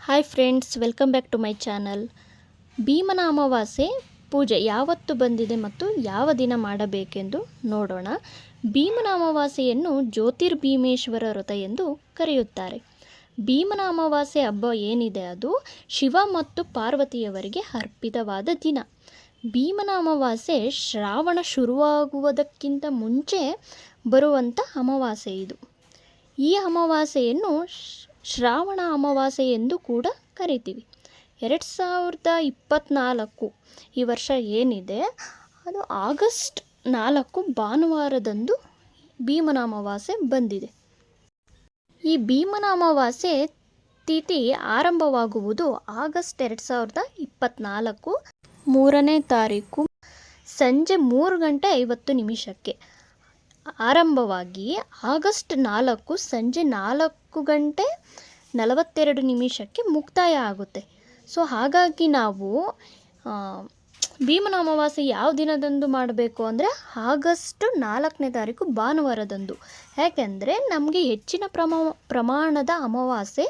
Hi friends welcome back to my channel ಭೀಮನ ಅಮಾವಾಸ್ಯೆ ಪೂಜೆ ಯಾವತ್ತು ಬಂದಿದೆ ಮತ್ತು ಯಾವ ದಿನ ಮಾಡಬೇಕೆಂದು ನೋಡೋಣ. ಭೀಮನ ಅಮಾವಾಸ್ಯೆಯನ್ನು ಜ್ಯೋತಿರ್ಭೀಮೇಶ್ವರ ವ್ರತ ಎಂದು ಕರೆಯುತ್ತಾರೆ. ಭೀಮನ ಅಮಾವಾಸ್ಯೆ ಹಬ್ಬ ಏನಿದೆ ಅದು ಶಿವ ಮತ್ತು ಪಾರ್ವತಿಯವರಿಗೆ ಅರ್ಪಿತವಾದ ದಿನ. ಭೀಮನ ಅಮಾವಾಸ್ಯೆ ಶ್ರಾವಣ ಶುರುವಾಗುವುದಕ್ಕಿಂತ ಮುಂಚೆ ಬರುವಂಥ ಅಮಾವಾಸ್ಯೆ ಇದು. ಈ ಅಮಾವಾಸ್ಯೆಯನ್ನು ಶ್ರಾವಣ ಅಮಾವಾಸ್ಯೆ ಎಂದು ಕೂಡ ಕರಿತೀವಿ. ಎರಡು ಸಾವಿರದ ಇಪ್ಪತ್ತ್ನಾಲ್ಕು ಈ ವರ್ಷ ಏನಿದೆ? ಅದು ಆಗಸ್ಟ್ ನಾಲ್ಕು ಭಾನುವಾರದಂದು ಭೀಮನ ಅಮಾವಾಸ್ಯೆ ಬಂದಿದೆ. ಈ ಭೀಮನ ಅಮಾವಾಸ್ಯೆ ತಿಥಿ ಆರಂಭವಾಗುವುದು ಆಗಸ್ಟ್ ಎರಡು ಸಾವಿರದ ಇಪ್ಪತ್ತ್ನಾಲ್ಕು ಮೂರನೇ ತಾರೀಕು ಸಂಜೆ ಮೂರು ಗಂಟೆ ಐವತ್ತು ನಿಮಿಷಕ್ಕೆ. ಆರಂಭವಾಗಿ ಆಗಸ್ಟ್ ನಾಲ್ಕು ಸಂಜೆ ನಾಲ್ಕು ಗಂಟೆ ನಲವತ್ತೆರಡು ನಿಮಿಷಕ್ಕೆ ಮುಕ್ತಾಯ ಆಗುತ್ತೆ. ಸೊ, ಹಾಗಾಗಿ ನಾವು ಭೀಮನ ಅಮಾವಾಸ್ಯೆ ಯಾವ ದಿನದಂದು ಮಾಡಬೇಕು ಅಂದರೆ ಆಗಸ್ಟ್ ನಾಲ್ಕನೇ ತಾರೀಕು ಭಾನುವಾರದಂದು. ಯಾಕೆಂದರೆ ನಮಗೆ ಹೆಚ್ಚಿನ ಪ್ರಮ, ಪ್ರಮಾಣದ ಅಮಾವಾಸ್ಯೆ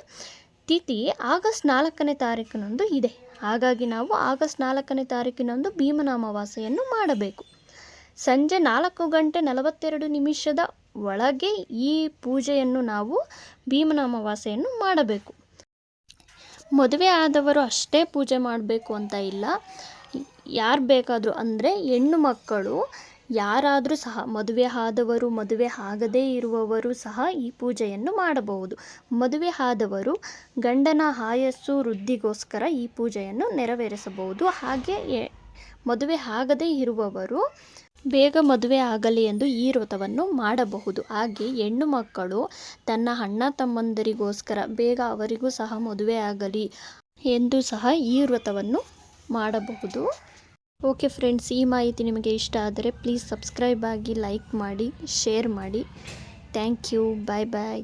ತಿಥಿ ಆಗಸ್ಟ್ ನಾಲ್ಕನೇ ತಾರೀಕಿನಂದು ಇದೆ. ಹಾಗಾಗಿ ನಾವು ಆಗಸ್ಟ್ ನಾಲ್ಕನೇ ತಾರೀಕಿನಂದು ಭೀಮನ ಅಮಾವಾಸ್ಯೆಯನ್ನು ಮಾಡಬೇಕು. ಸಂಜೆ ನಾಲ್ಕು ಗಂಟೆ ನಲವತ್ತೆರಡು ನಿಮಿಷದ ಒಳಗೆ ಈ ಪೂಜೆಯನ್ನು ನಾವು ಭೀಮನ ಅಮಾವಾಸ್ಯೆಯನ್ನು ಮಾಡಬೇಕು. ಮದುವೆ ಆದವರು ಅಷ್ಟೇ ಪೂಜೆ ಮಾಡಬೇಕು ಅಂತ ಇಲ್ಲ. ಯಾರು ಬೇಕಾದರೂ ಅಂದರೆ ಹೆಣ್ಣು ಮಕ್ಕಳು, ಯಾರಾದರೂ ಸಹ ಮದುವೆ ಆದವರು, ಮದುವೆ ಆಗದೇ ಇರುವವರು ಸಹ ಈ ಪೂಜೆಯನ್ನು ಮಾಡಬಹುದು. ಮದುವೆ ಆದವರು ಗಂಡನ ಆಯಸ್ಸು ವೃದ್ಧಿಗೋಸ್ಕರ ಈ ಪೂಜೆಯನ್ನು ನೆರವೇರಿಸಬಹುದು. ಹಾಗೆ ಮದುವೆ ಆಗದೇ ಇರುವವರು ಬೇಗ ಮದುವೆ ಆಗಲಿ ಎಂದು ಈ ವ್ರತವನ್ನು ಮಾಡಬಹುದು. ಹಾಗೆ ಹೆಣ್ಣು ಮಕ್ಕಳು ತನ್ನ ಅಣ್ಣ ತಮ್ಮಂದರಿಗೋಸ್ಕರ ಬೇಗ ಅವರಿಗೂ ಸಹ ಮದುವೆ ಆಗಲಿ ಎಂದು ಸಹ ಈ ವ್ರತವನ್ನು ಮಾಡಬಹುದು. ಓಕೆ ಫ್ರೆಂಡ್ಸ್, ಈ ಮಾಹಿತಿ ನಿಮಗೆ ಇಷ್ಟ ಆದರೆ ಪ್ಲೀಸ್ ಸಬ್ಸ್ಕ್ರೈಬ್ ಆಗಿ ಲೈಕ್ ಮಾಡಿ, ಶೇರ್ ಮಾಡಿ. Thank you, bye bye.